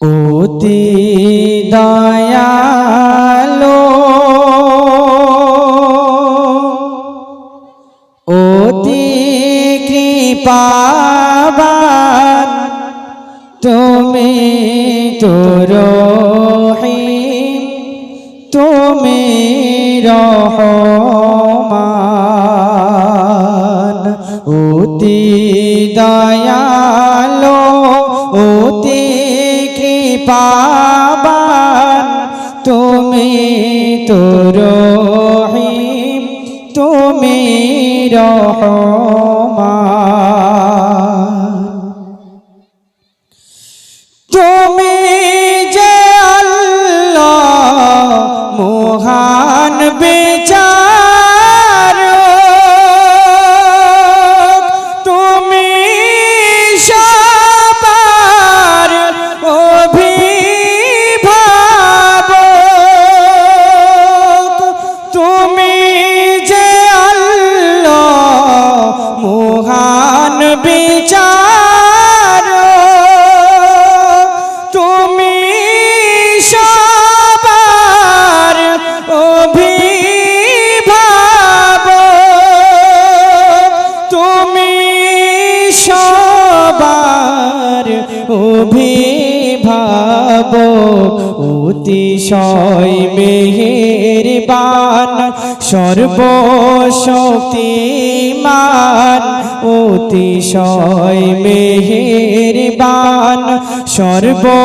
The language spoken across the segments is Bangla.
অতি দয়ালো। অতি কৃপাবান তুমি তোর তুমি রহমান। অতি কৃপাবান তুমি তোর তুমি রহমান। তুমি সবার অভিভাবক অতিশয় মেহেরবান সর্বশক্তিমান অতিশয় মেহের মেহেরবান সর্বশক্তিমান।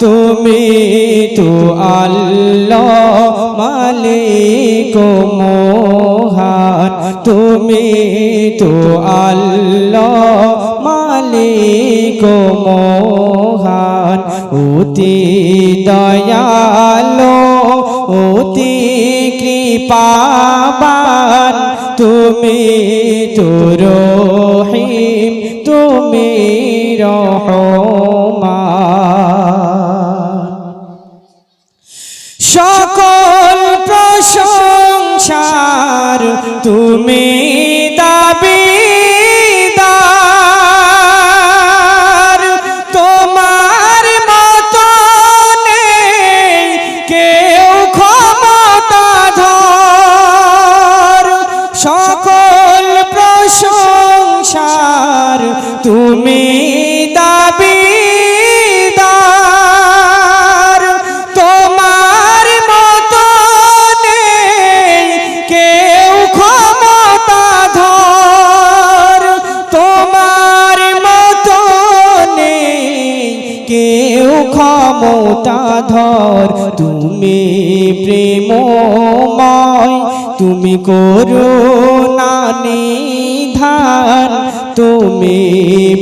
তুমি তো আল্লাহ মালিক মোহান, তুমি তো আল্লাহ মালিক মোহান। অতি দয়ালো, অতি কৃপাবান, তুমি তো রহিম, তুমি রহমান। সকল তুমি ক্ষমতা ধর, তুমি প্রেমময়, তুমি করুণা নিধান, তুমি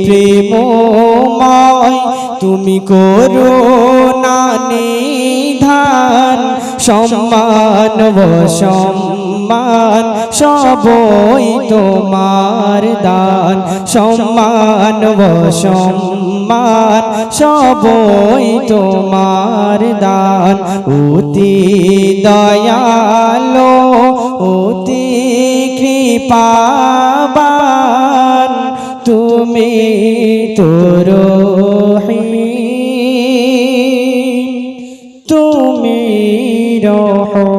প্রেমময়, তুমি করুণা নিধান, সম্মান সম্মান, সবই তোমার দান, সম্মান ও আমার সবই তোমার দান। অতি দয়ালো অতি কৃপাবান। তুমি তোর তুমি রহ